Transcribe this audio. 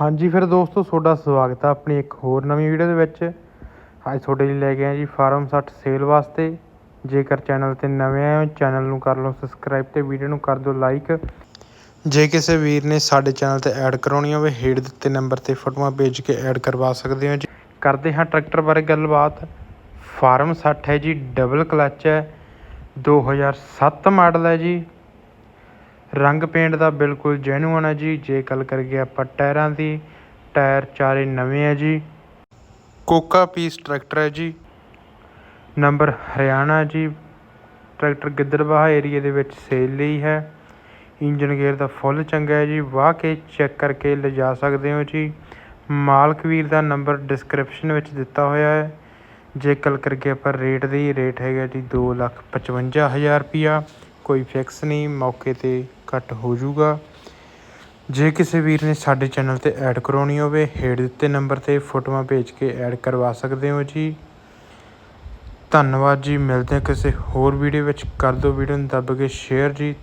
ਹਾਂਜੀ, ਫਿਰ ਦੋਸਤੋ, ਤੁਹਾਡਾ ਸਵਾਗਤ ਹੈ ਆਪਣੀ ਇੱਕ ਹੋਰ ਨਵੀਂ ਵੀਡੀਓ ਦੇ ਵਿੱਚ। ਅੱਜ ਤੁਹਾਡੇ ਲਈ ਲੈ ਕੇ ਆਏ ਜੀ ਫਾਰਮ 60 ਸੇਲ ਵਾਸਤੇ। ਜੇਕਰ ਚੈਨਲ ਤੇ ਨਵੇਂ ਆਏ ਹੋ, ਚੈਨਲ ਨੂੰ ਕਰ ਲਓ ਸਬਸਕ੍ਰਾਈਬ ਤੇ ਵੀਡੀਓ ਨੂੰ ਕਰ ਦਿਓ ਲਾਈਕ ਜੇ ਕਿਸੇ ਵੀਰ ਨੇ ਸਾਡੇ ਚੈਨਲ ਤੇ ਐਡ ਕਰਾਉਣੀ ਹੋਵੇ, ਹੇਠ ਦਿੱਤੇ ਨੰਬਰ ਤੇ ਫੋਟੋਆਂ ਭੇਜ ਕੇ ਐਡ ਕਰਵਾ ਸਕਦੇ ਹੋ ਜੀ। ਕਰਦੇ ਹਾਂ ਟਰੈਕਟਰ ਬਾਰੇ ਗੱਲਬਾਤ। ਫਾਰਮ 60 ਹੈ ਜੀ ਡਬਲ ਕਲੱਚ ਹੈ। 2007 ਮਾਡਲ ਹੈ ਜੀ। ਰੰਗ ਪੇਂਟ ਦਾ ਬਿਲਕੁਲ ਜੈਨੂਅਨ ਹੈ ਜੀ। ਜੇ ਗੱਲ ਕਰੀਏ ਆਪਾਂ ਟਾਇਰਾਂ ਦੀ, ਟਾਇਰ ਚਾਰੇ ਨਵੇਂ ਹੈ ਜੀ। ਕੋਕਾ ਪੀਸ ਟਰੈਕਟਰ ਹੈ ਜੀ। ਨੰਬਰ ਹਰਿਆਣਾ ਜੀ। ਟਰੈਕਟਰ ਗਿੱਦੜਬਾਹਾ ਏਰੀਏ ਦੇ ਵਿੱਚ ਸੇਲ ਲਈ ਹੈ। ਇੰਜਨ ਗੇਅਰ ਦਾ ਫੁੱਲ ਚੰਗਾ ਹੈ ਜੀ। ਵਾਹ ਕੇ ਚੈੱਕ ਕਰਕੇ ਲਿਜਾ ਸਕਦੇ ਹੋ ਜੀ। ਮਾਲਕ ਵੀਰ ਦਾ ਨੰਬਰ ਡਿਸਕ੍ਰਿਪਸ਼ਨ ਵਿੱਚ ਦਿੱਤਾ ਹੋਇਆ ਹੈ। ਜੇ ਗੱਲ ਕਰੀਏ ਆਪਾਂ ਰੇਟ ਦੀ, ਰੇਟ ਹੈਗਾ ਜੀ ਦੋ ਲੱਖ ਪਚਵੰਜਾ ਹਜ਼ਾਰ ਰੁਪਿਆ ਕੋਈ ਫਿਕਸ ਨਹੀਂ, ਮੌਕੇ ਤੇ ਘੱਟ ਹੋ ਜਾਊਗਾ ਜੇ ਕਿਸੇ ਵੀਰ ਨੇ ਸਾਡੇ ਚੈਨਲ ਤੇ ਐਡ ਕਰਾਉਣੀ ਹੋਵੇ, ਹੇਠ ਦਿੱਤੇ ਨੰਬਰ ਤੇ ਫੋਟੋਆਂ ਭੇਜ ਕੇ ਐਡ ਕਰਵਾ ਸਕਦੇ ਹੋ ਜੀ। ਧੰਨਵਾਦ ਜੀ, ਮਿਲਦੇ ਹਾਂ ਕਿਸੇ ਹੋਰ ਵੀਡੀਓ ਵਿੱਚ। ਕਰ ਦਿਓ ਵੀਡੀਓ ਨੂੰ ਦੱਬ ਕੇ ਸ਼ੇਅਰ ਜੀ।